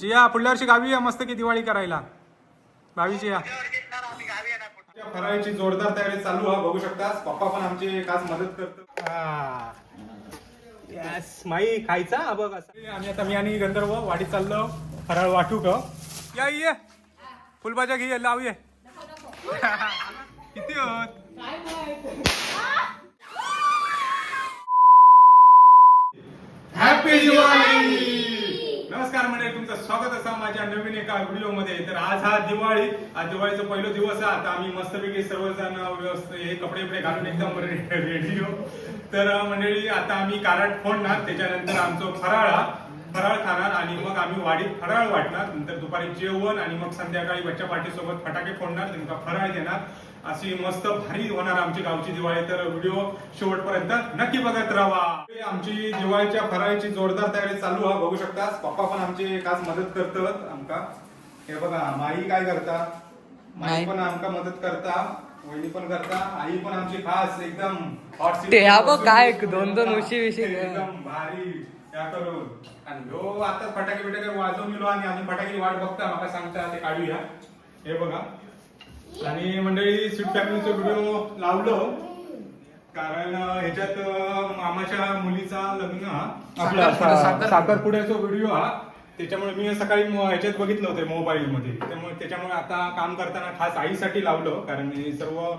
जिया पुढल्या वर्षी गावी या मस्त की दिवाळी करायला. गावीची या फराळीची जोरदार तयारी चालू हा बघू शकतास. पप्पा पण आमचे खास मदत करतो यस माई खायचा? बघ असं. आम्ही आता मी आणि गंधर्व वाडीत चाललो. फराळ वाटू का या ये. फुलभाज्या घे लाव ये. किती होत? हॅपी दिवाळी नमस्कार मंडळी तुमचं स्वागत असा माझ्या नवीन एका व्हिडिओमध्ये तर आज हा दिवाळी आज दिवाळीचा पहिला दिवस आहे. आता आम्ही मस्तपैकी सर्वजण व्यवस्थित हे कपडे बिपडे घालून एकदम रेडी हो तर मंडळी आता आम्ही काराट फोडणार त्याच्यानंतर आमचं फराळ हा. फराळ खाणार आणि मग आम्ही वाडीत फराळ वाटणार. नंतर दुपारी जेवण आणि मग संध्याकाळी बच्चा पार्टी सोबत फटाके फोडणार तुमचा फराळ देणार अशी मस्त भारी होणार आमची गावची दिवाळी. तर व्हिडिओ शेवटपर्यंत नक्की बघत राहा. आमची दिवाळीच्या फराळीची जोरदार तयारी चालू आहे बघू शकतास. पप्पा पण आमचे खास मदत करतात. आमका. हे बघा माई काय करता? माई. पण आमका मदत करता. वहिनी पण करता. आई पण आमची खास एकदम ते हा बघ काय दोन दोन. उशी बिशी. एकदम भारी. करून. आणि ह्यो आता फटाके बिटाके वाजवून गेलो आणि आम्ही फटाके वाट बघता. मला सांगता ते काढूया. हे बघा. आणि मंडळी स्वीट फॅमिलीचा व्हिडिओ लावलो. कारण ह्याच्यात मामाच्या मुलीचा लग्न हा. आपला सा- साखरपुड्याचा व्हिडिओ हा. त्याच्यामुळे मी सकाळी ह्याच्यात बघितलं होतं मोबाईल मध्ये त्यामुळे त्याच्यामुळे आता काम करताना खास आईसाठी लावलं. कारण हे सर्व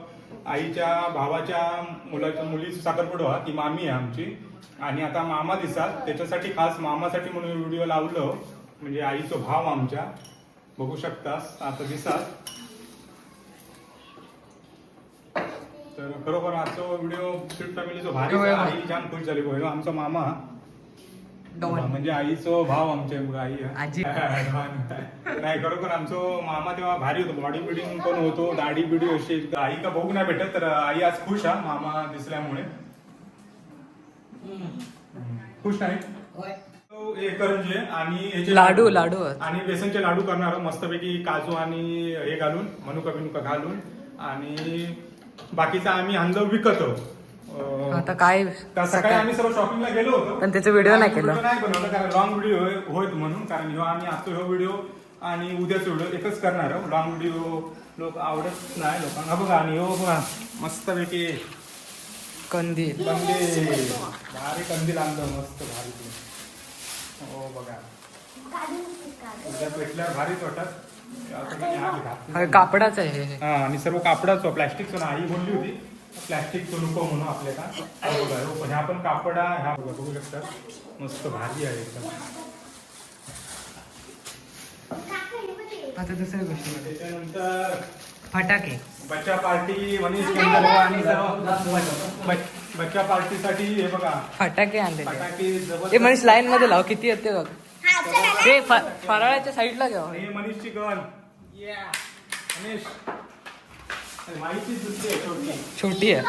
आईच्या भावाच्या मुलाच्या मुलीचा साखरपुडा हा. ती मामी आहे आमची. आणि आता मामा दिसात त्याच्यासाठी खास मामासाठी म्हणून व्हिडिओ लावलं. म्हणजे आईचा भाव आमच्या. बघू शकतास आता दिसात तर खरोखर आजचा व्हिडिओ स्वीट फॅमिलीचा भारी होय, होय. आई जाम खुश झाली. होय आमचा मामा. डॉन. म्हणजे आईचं भाव आमच्या मुलं आई आहे. आजी. नाही खरोखर आमचं मामा तेव्हा भारी होतो. बॉडी बिल्डिंग पण होतो दाढी बिडी अशी. आई का बघू नाही भेटत तर आई आज खुश हा मामा दिसल्यामुळे. खुश नाही. तो हे करंजे आणि ह्याचे लाडू, लाडू. आणि बेसनचे लाडू करणार आहोत. मस्तपैकी काजू आणि हे घालून मनुका बिनुका घालून. आणि बाकीचा आम्ही आणलं विकतो. आता काय सकाळी आम्ही सर्व शॉपिंगला गेलो होतो. पण त्याचा व्हिडिओ नाही केला. व्हिडिओ नाही बनवला कारण लॉंग व्हिडिओ होत म्हणून कारण ह्यो आम्ही आजचा ह्यो व्हिडिओ आणि उद्याचा व्हिडिओ एकच करणार आहोत लॉंग व्हिडिओ लोक आवडत नाही लोकांना बघा आणि हो बघा मस्तपैकी कंदील कंदील भारी कंदील आणलं मस्त भारी. हो बघा. उद्या पेटल्यावर भारीच वाटत. हा, कापडाचं आहे हे. हा आणि सर्व कापडाचं प्लास्टिकचं आई बोलली होती प्लास्टिकचं नको म्हणून आपल्याला हा बघा हो, ह्या पण कापडा ह्या बघा बघू शकता. मस्त भारी आहे एकदम. आता दुसऱ्या गोष्टी त्याच्यानंतर फटाके. बच्चा पार्टी केंद्र आणि सर्व बच- बच्चा पार्टीसाठी हे बघा. फटाके आणले फटाके हे जबरदस्त मनीष लाईन मध्ये लाव किती येते बघ. फ- फराळाच्या साईडला घ्या. हे मनीषची गण मनीष. अरे, माहिती दुसरी आहे छोटी. छोटी आहे.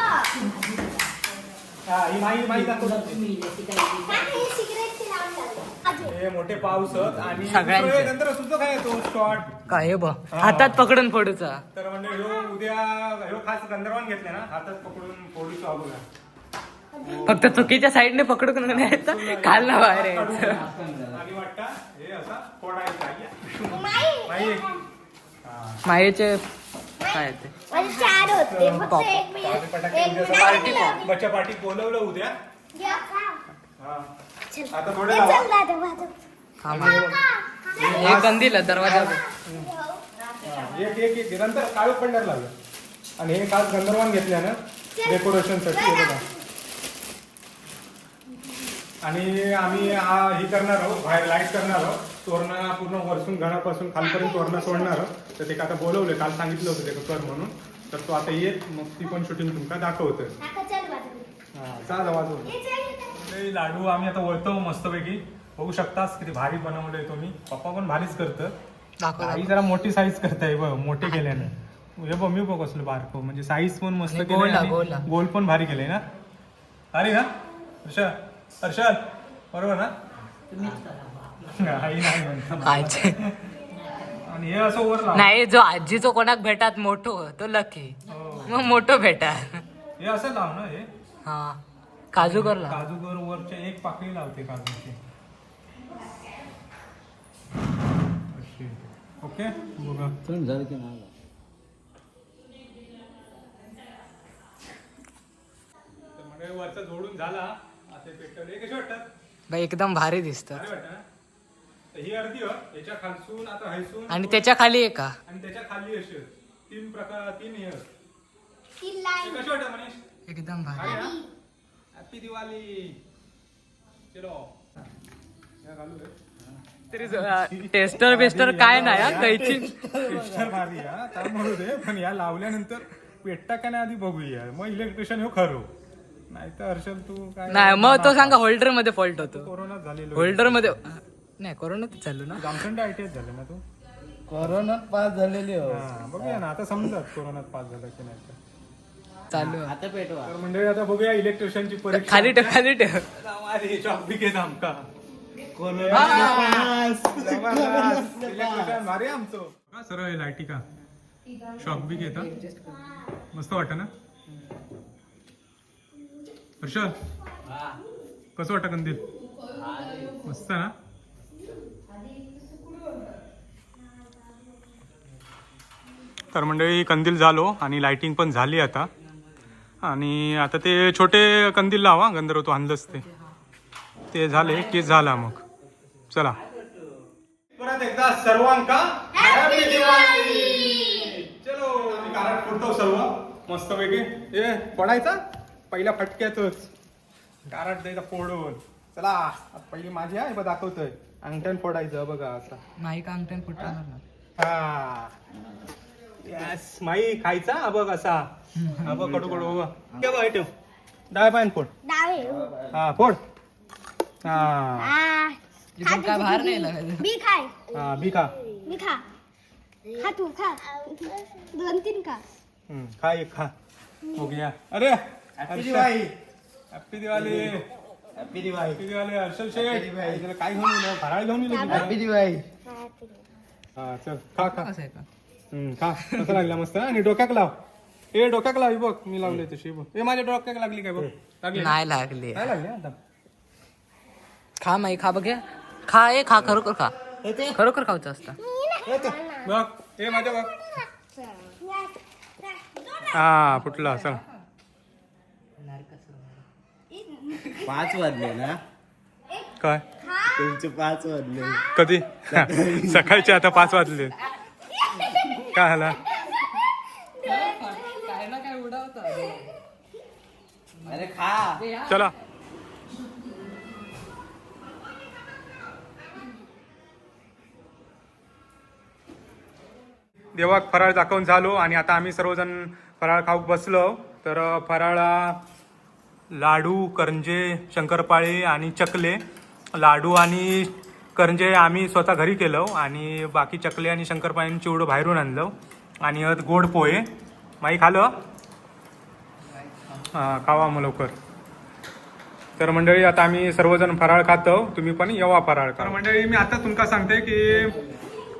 हा, ही माई माई दाखव हे मोठे पाऊस आणि सगळ्यांचे. नंतर काय तो शॉर्ट काय हातात पकडून फोडूचा तर म्हणजे ह्यो उद्या ह्यो खास गंधर्वान घेतले ना? हातात पकडून फोडीचो बघा फक्त चुकीच्या साईडने पकडून नाही यायचं काल ना बाहेर यायचं मायेचे काय ते पार्टी बच्चा पार्टी बोलवलं उद्या आता थोडे हे कंदील दरवाजा एक एक एक नंतर काळू पडणार लागलं आणि हे खास गंधर्वान घेतल्या ना डेकोरेशनसाठी आणि आम्ही हा हे करणार आहोत बाहेर लाइट करणार आहोत. तोरणा पूर्ण वरसून घरापासून खालपर्यंत तोरणा सोडणार आहोत. तर ते आता बोलवले काल सांगितलं होतं ते कर म्हणून. तर तो आता येत मग ती पण शूटिंग तुमका दाखवतं काका, चल वाजव. हा चला वाजव. हे चल. ते लाडू आम्ही आता वळतो मस्तपैकी. बघू शकतास किती भारी बनवलंय तुम्ही. पप्पा पण भारीच करतं आई जरा मोठी साईज करताय बघ मोठे केल्याने. हे बघ मी बघ कसलं बारको. म्हणजे साईज पण मस्त गोल पण भारी केलंय ना? अरे ना हर्षल बरोबर ना? आई नाही म्हणतो आजी. आणि हे असं वर लाव. नाही जो आजीचो कोणाक भेटात मोठो तो लकी. हो. मग मोठो भेटा हे असं लाव ना हे. हा. काजू करला काजूगर वरच्या एक पाकळी लावते काजूची. ओके बघा. झालं की नाही? तर मंडळी वरचा जोडून झाला. आता पेटवले. कसे वाटतात? बाई एकदम भारी दिसतात. भारी वाटतं ना? तर ही अर्धी हो. याच्या खालसून आता हैसून आणि त्याच्याखाली एक का आणि त्याच्याखाली असे तीन प्रकार तीन हे ती ते लाईन. कसे वाटत मनीष? एकदम भारी. भारी ना हॅपी दिवाळी चलो. या घालू रे. तरी टेस्टर बेस्टर काय नाही हा? कैची भारी हा? त्यामुळे दे पण या लावल्यानंतर पेटता का नाही आधी बघूया. मग इलेक्ट्रिशियन हे खरो नाही तर हर्षल तू काय नाही मग तो सांगा होल्डरमध्ये फॉल्ट होतो कोरोना झालेलो होल्डरमध्ये नाही कोरोनात चालू ना. जामखंड आय टी झाले ना तू? कोरोनात पास झालेली हो हा, बघूया ना आता समजत कोरोनात पास झाला की नाही. तर. चालू आहे. आता पेटवा. तर मंडळी आता बघूया इलेक्ट्रिशियनची परीक्षा. खाली ठेव खाली ठेव. माझी शॉप बिकेत आमका इलेक्ट्रिशियन भारी आमचं. का सरळ आहे लाईटी का शॉक बी घेता मस्त वाटत ना? हर्षल कसं वाटतं कंदील? मस्त ना? तर मंडळी कंदील झालो आणि लाइटिंग पण झाली आता. आणि आता ते छोटे कंदील लावा गंधर्व तो आणलंच ते. ते झाले की झाला मग. चला. परत एकदा सर्वांका चलो कारण फुटतो सर्व. मस्त पैकी ए पडायचा? पहिल्या फटक्यातच. कारट द्यायचा फोडून. चला आता पहिली माझी आहे बघ दाखवतोय. अंगठ्यान फोडायचं बघा असं नाही का अंगठ्यान फुटणार ना? हा. यस माई खायचा? हा बघ असा. हा बघ कडू कडू बघ. बघ, हे ठेव. डाय पायन फोड. डावे. हा फोड. हा. आ, इथून काय बाहेर नाही लागायचं मी खाय. हा बी खा. मी खा. खा तू खा. दोन तीन खा. हम्म, खा एक खा. बघूया अरे! Happy Diwali happy Diwali happy Diwali happy Diwali Harshal Sheth काय घेऊन येलं फराळ घेऊन येलं तुला? हॅपी दिवाळी हा चल खा खा. हम्म, खा. कसं लागला मस्त आणि डोक्याक लाव. ए डोक्याक लाव ही बघ मी लावले तशी बघ. ए माझ्या डोक्याक लागली काय बघ? लागली. नाही लागली. नाही लागली आता खा माई खा बघ खा ए खा खरोखर खा. खरोखर खाऊचं असतं. बघ ए माझ्या बघ. हा फुटला पाच वाजले ना? काय? तुमचे पाच वाजले. कधी? सकाळचे आता पाच वाजले. काय झाला? अरे खा. चला. देवाक फराळ दाखवून झालो आणि आता आम्ही सर्वजण फराळ खाऊक बसलो. तर फराळा लाडू करंजे शंकरपाळे आणि चकले. लाडू आणि करंजे आम्ही स्वतः घरी केलो आणि बाकी चकले आणि शंकरपाळ्यांनी चिवडं बाहेरून आणलं. आणि गोड पोहे. माई खालं हां खावा मग लवकर. तर मंडळी आता आम्ही सर्वजण फराळ खातो. तुम्ही पण येवा फराळ तर मंडळी मी आता तुमका सांगते की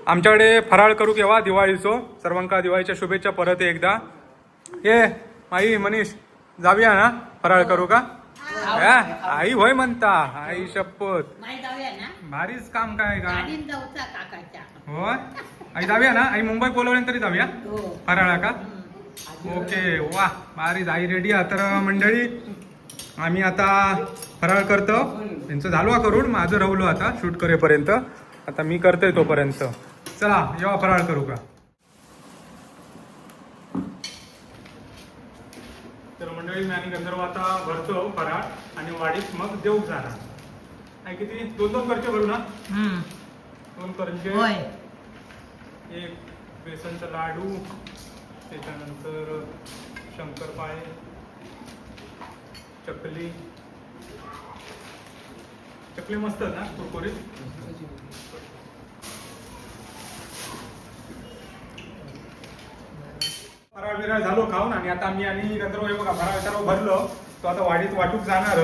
आमच्याकडे फराळ करूक येवा दिवाळीचो. सर्वांका दिवाळीच्या शुभेच्छा परत एकदा. ये माई मनीष जाऊया ना? फराळ करू का? हा? आई होय म्हणता. आई शपथ. नाही जाऊया ना? भारीच काम काय का? गाडीन जाऊचा काकाच्या. होय आई जाऊया ना? आई मुंबई बोलवल्यानंतर तरी जाऊया? हो. फराळा का? ओके. वा. भारी आई रेडी आहे. तर मंडळी आम्ही आता फराळ करतो. त्यांचं झालो हा करून माझं राहुलो आता. शूट करेपर्यंत. आता मी करतोय तोपर्यंत. चला जेव्हा फराळ करू का? तर मंडळी मी आणि गंधर्व आता भरतो फराळ आणि वाडीत मग देऊ जाणार. काय किती? दोन दोन करचे भरू ना? दोन होय. एक बेसनचा लाडू त्याच्यानंतर शंकरपाळे चकली. चकली मस्त आहेत ना कुरकुरीत? फराळ बिराळ झालो खाऊन आणि आता मी आणि हे बघा फराळ सर्व भरलो. तो आता वाडीत वाटूक जाणार.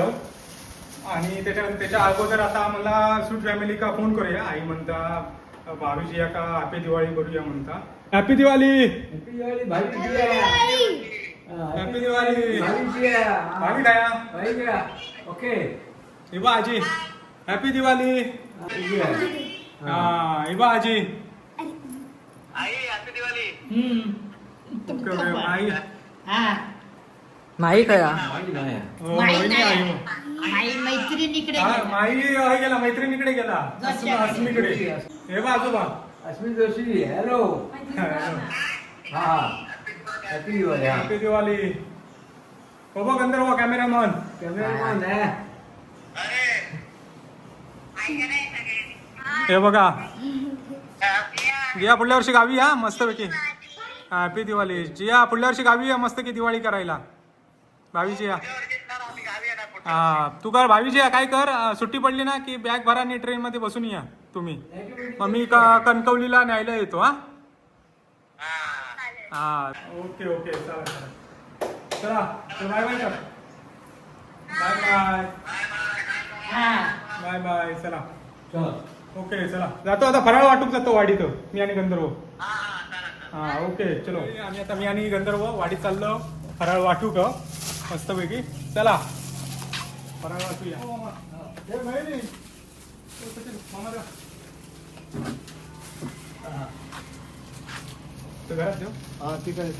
आणि त्याच्यानंतर त्याच्या अगोदर आता मला सूट फॅमिली का फोन करूया. आई म्हणता भावीजी या का हॅपी दिवाळी करूया म्हणता. हॅपी दिवाळी! हॅपी दिवाळी भावी काय ओके इबा आजी. हॅपी दिवाळी. हा इबा आजी. Okay, okay. आई माही खया हो, वहिनी आई हो. मैत्रिणीकडे हा, माई हे गेला. मैत्रिणीकडे गेला? अस्मी- अस्मीकडे हे बा आजोबा अस्मित जोशी हॅलो हा हॅपी दिवाळी हा हॅपी दिवाळी हो बघ गंधर्व कॅमेरामन कॅमेरामॅन आहे हे बघा जिया पुढल्या वर्षी गावी या मस्त हॅपी दिवाळी जिया पुढल्या वर्षी गावी या मस्त की दिवाळी करायला. भावीची या हा तू कर भावीची या काय कर? अं, सुट्टी पडली ना की बॅग भरा आणि ट्रेन मध्ये बसून या तुम्ही. मग मी क- कणकवलीला न्यायला येतो हा? हा. ओके ओके चला चला चला बाय बाय कर बाय बाय बाय बाय चला. ओके चला. जातो आता फराळ वाटूक जातो वाडीत. मी आणि गंधर्व. हा ओके चलो. आम्ही आता मी आणि गंधर्व वाडीत चाललो. फराळ वाटू का मस्तपैकी. चला. फराळ वाटूया. हे घरात देऊ हा ठीक आहे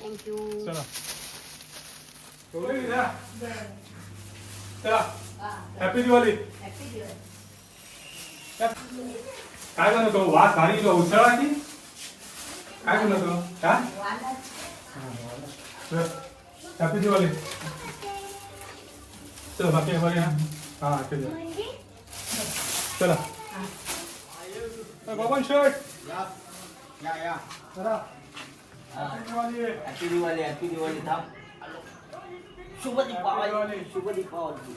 थँक्यू चला. चला. हॅपी दिवाळी काय बनवतो वास भारी येतो उसळा की? काय बनवतो हा हॅपी दिवाळी चल बाकी बरे हा? हा ठीक आहे चला. Baban shirt happy Diwali happy Diwali थांब. शुभ दीपावली शुभ दीपावली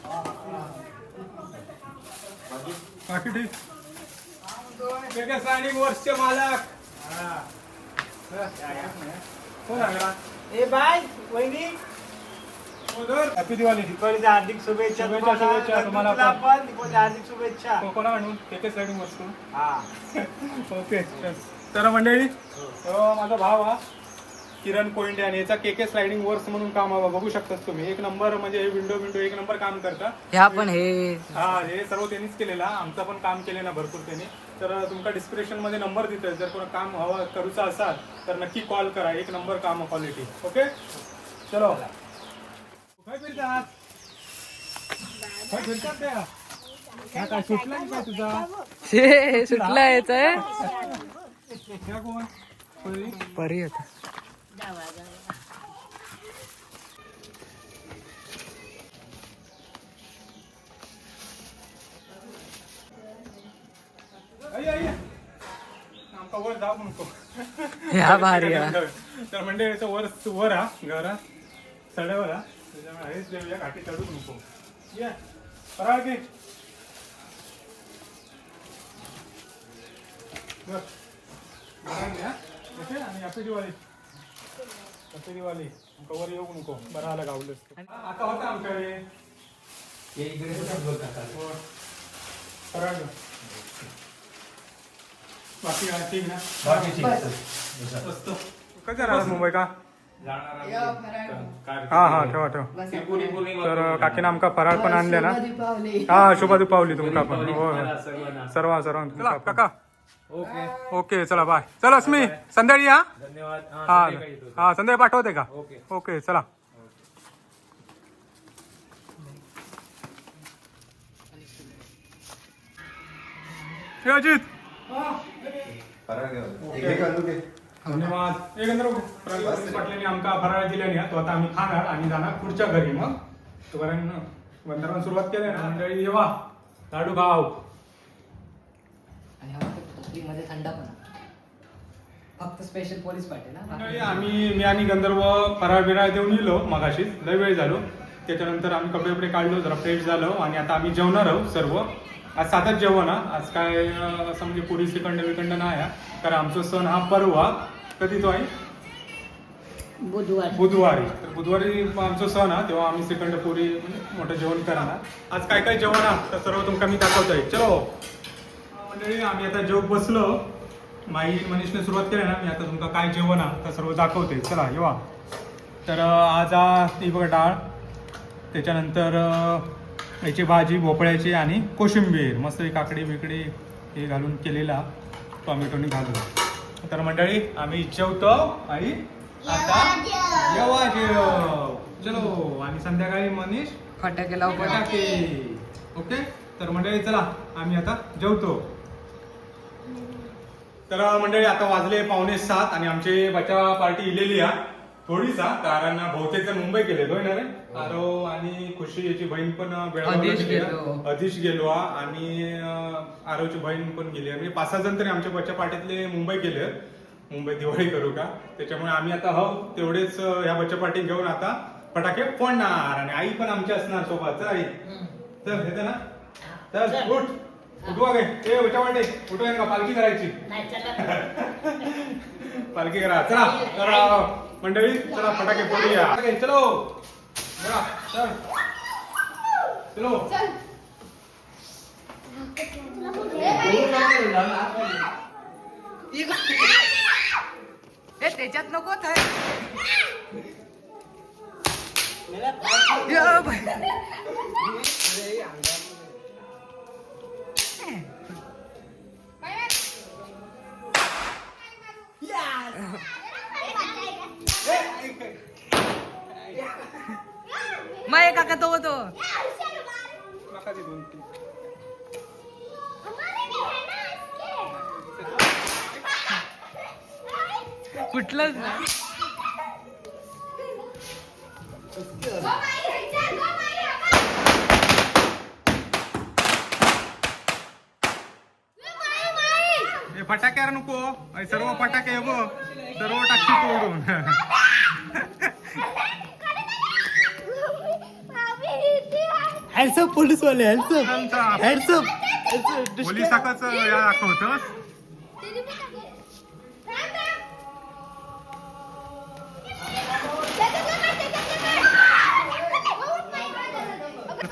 वर्षचे मालक? ए बाय वहिनी. हॅपी दिवाळी दीपावलीच्या हार्दिक शुभेच्छा शुभेच्छा, शुभेच्छा तुम्हाला तुला पण. पण दीपावलीच्या हार्दिक शुभेच्छा? को- कोणा म्हणून केके स्लायडिंग वस्तू. हा. ओके तर मंडळी तो माझा भाव हा. किरण कोइंडे आणि याचा केके स्लायडिंग वर्स म्हणून काम हवा बघू शकतात तुम्ही. एक नंबर म्हणजे हे विंडो विंडो एक नंबर काम करता. ह्या पण हे हा हे सर्व त्यांनीच केलेला. आमचं पण काम केलेलं भरपूर त्यांनी. तर तुमका डिस्क्रिप्शनमध्ये नंबर देतोय. जर कोणा काम हवं करूचा असाल तर नक्की कॉल करा. एक नंबर काम क्वालिटी ओके चलो. काय फिरतात काय फिरतात त्या? हा, काय सुटला की काय तुझा? सुटला याचा. त्या कोण? परी? परी होता आई, वर जाऊ नको भारी तर म्हणजे याचं वर वर हा घर हा चढ्यावर हा. त्याच्यामुळे हेच देऊया घाटी चढू नको. ये फराळ आणि हॅपी दिवाळी. हॅपी दिवाळी आमका वर येऊ नको. बरं आलं गावलं आता होता आमच्याकडे. वर. फराळ घे. बाकी काय ठीक ना? मस्त कधी राहणार मुंबई का? हा हा ठेवा ठेवा. तर काकीनं आमका फराळ पण आणले ना? हा शुभ दीपावली तुमका पण. हो सर्व सर्व काका. ओके ओके चला बाय चल अस्मी संध्याकाळी हा धन्यवाद. हा हा संध्याकाळी पाठवते का? ओके ओके चला. हे अजित धन्यवाद. एक अंदर पाटल्याने आमका फराळ दिल्याने तो आता आम्ही खाणार आणि जाणार पुढच्या घरी मग. तो कारण सुरुवात केली ना मंडळी येवा. लाडू खाव आणि हा मध्ये थंड पण फक्त स्पेशल पोलीस पाटे ना? मंडळी, आम्ही मी आणि गंधर्व फराळ बिराळ देऊन येलो मगाशीच. लय वेळ झालो. त्याच्यानंतर आम्ही कपडे बिपडे काढलो जरा फ्रेश झालो आणि आता आम्ही जेवणार आहोत सर्व. आज साधंच जेवण हा. आज काय अं, असं म्हणजे पुरी श्रीखंड विखंड नाही हा. कारण आमचा सण हा परवा. कधी तो आहे? बुधवार. बुधवारी. तर बुधवारी आमचा सण हा. तेव्हा आम्ही श्रीखंड पुरी म्हणजे मोठं जेवण करणार. आज काय काय जेवण हा? तर सर्व तुमका मी दाखवतोय. चलो. मंडळी आम्ही आता जेव बसलो. माई मनीषने सुरुवात केली ना मी आता तुमका काय जेवण हा तर सर्व दाखवते. चला येवा. तर आज ती बघा डाळ त्याच्यानंतर याची भाजी भोपळ्याची आणि कोशिंबीर. मस्त काकडी बिकडी हे घालून केलेला टोमॅटोनी घालून. तर मंडळी आम्ही जेवतो. आई आता जेवा जेव. चलो आणि संध्याकाळी मनीष फटाके लावू. फटाके. ओके? तर मंडळी चला आम्ही आता जेवतो. तर मंडळी आता वाजले पावणे सात आणि आमची बच्चा पार्टी इलेली आहे थोडीसा कारण बहुतेक जण मुंबई गेले होय ना रे आरो आणि खुशी याची बहीण पण अधीश गेली आहे. गेलो. अधीश गेलो हा. आणि अं, आरवची बहीण पण गेली आहे. म्हणजे पाच सहा जण तरी आमच्या बच्चा पार्टीतले मुंबई गेले. मुंबई दिवाळी करू का त्याच्यामुळे आम्ही आता हो तेवढेच अं, ह्या बच्चा पार्टी घेऊन आता फटाके फोडणार आणि आई पण आमची असणार सोबत चल आई चल येते ना चल उठ उठवा गे ए उठा वाटे. उठवा का? पालखी करायची. नाही चला. पालखी करा. चला तर मंडळी चला फटाके फोडूया. चलो. चला, चल. चलो. ए त्याच्यात नको तर मेरा पाय या बाई. माय काका तो तो नका कुठलंच ना हे फटाक्यावर नको. सर्व फटाके हे बघ. सर्व टाकशी तोडून हॅन्डसअप पोलीस वाले हॅन्डसअप आमचा हॅन्डसअप पोलिसाकच या दाखवतं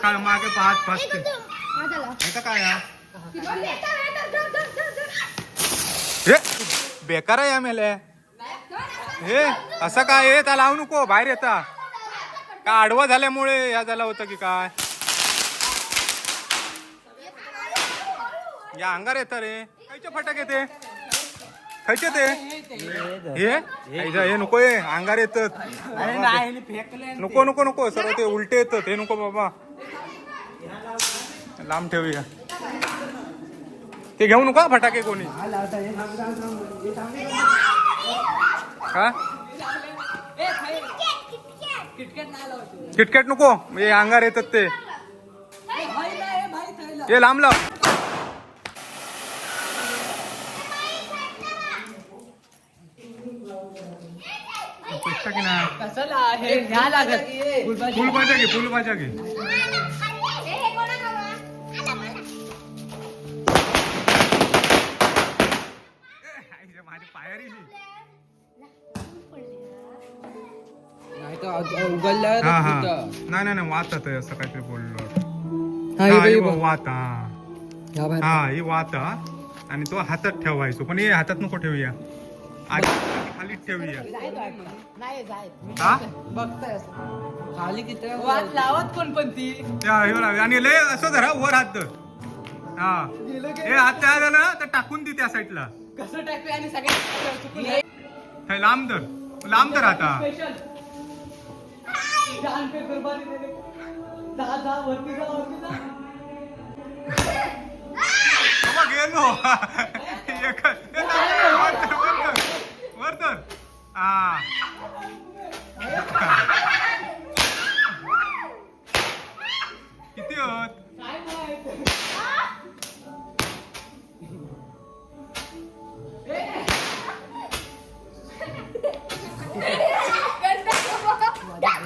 काय मागे पाहत फसते नाही काय हा? हे बेकार आहे आम्हाला. हे असं काय आहे? त्या लावू नको बाहेर येता का आडवं झाल्यामुळे या झालं होतं की काय? या अंगार येतं रे. खायचे फटाके ते. खायचे ते. हे? हे नको हे अंगार येतात नको नको नको. सर्व ते उलटे येतात. हे नको बाबा. लांब ठेवूया. ते घेऊ नका फटाके कोणी? का किटकॅट नको? हे अंगार येतात ते. हे लांब लाव. पेक्षा की नाही कशाला हे? घ्या लागत. फुल भाज्या घे फुल भाज्या घे नाही हा हा नाही नाही नाही वात आहे असं काहीतरी बोललो हा, हे हा, बघ, ही हे बघ. वात हा या बाहेर. हा ही वात हा. आणि तो हातात ठेवायचो पण हे हातात नको ठेवूया आधी खालीच ठेवूया हा बघताय असं. खाली किती वाट लावत कोण पण ती या, हे बघा. आणि लय असं धरा वर हात धर. हा हे हात त्या झालं तर टाकून दे त्या साईडला कसं टाकू आणि सगळे हे लांब धर. लांब धर आता. जान पे कुर्बानी देने जा जा वरती जा वरती जा. बाबा गेलो एक- वर धर, वर धर. वर धर. हा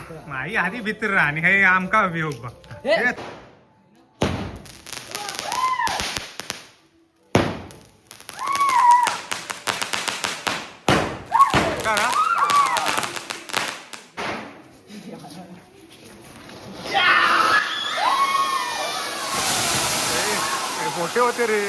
नाही आधी भितर राहा आणि हे आमका वियोग बघता हे. हे. मोठे होते रे.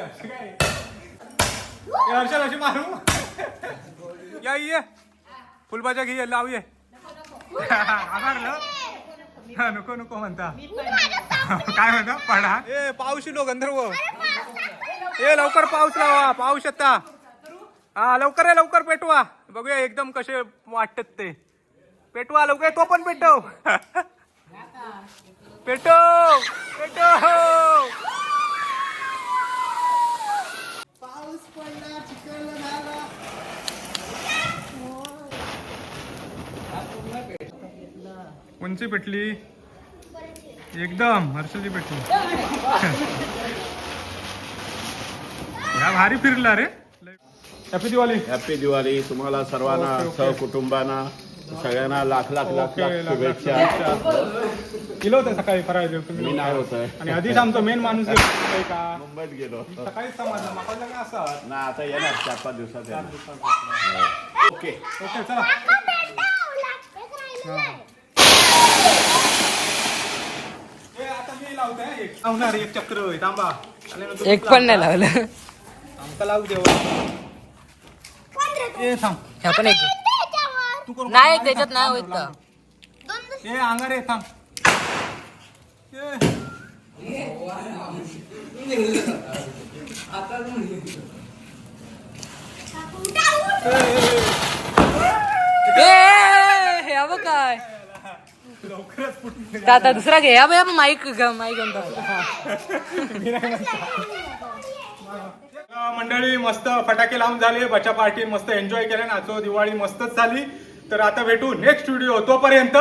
ए, हर्षल अशी मारू। या ये फुलबाजा घे लाव ये। आभारलं हा, नको नको म्हणता. काय म्हणता? पडा. ए पाऊस लो गंधर्व. ए लवकर पाऊस लावा पाऊस येता. हा लवकर आहे लवकर पेटवा. बघूया एकदम कसे वाटत ते. पेटवा लवकर तो पण पेटव. पेटव पेटव. पाऊस पडला चिखल झाला. उंची पेटली? एकदम हर्षलची पेटली. या भारी फिरला रे. हॅपी दिवाळी हॅपी दिवाळी तुम्हाला सर्वांना. सहकुटुंबांना. सगळ्यांना लाख लाख लाख लाख शुभेच्छा. केलं होतं सकाळी फराळ मी नाही होत आहे आणि आधीच आमचा मेन माणूस गेला का? मुंबईत गेलो. सकाळीच समजलं माका असं ना आता येणार चार पाच दिवसात येणार. ओके. ओके चला. आता मी लावतोय एक. लावणार एक चक्र होय, थांबा. एक पण नाही लावलं. आमचा लावू देव? ए थांब. ह्या पण एक. तू करू नाही. त्याच्यात नाही थांब, होत. दोन ए अंगारे थांब ए. ए काय लवकरच फुटून तर आता दुसरा घे या बघ माईक माईक म्हणतो मंडळी मस्त फटाके लावून झाले बच्चा पार्टी मस्त एन्जॉय केल्या नाचो दिवाळी मस्तच झाली तर आता भेटू नेक्स्ट व्हिडिओ तोपर्यंत.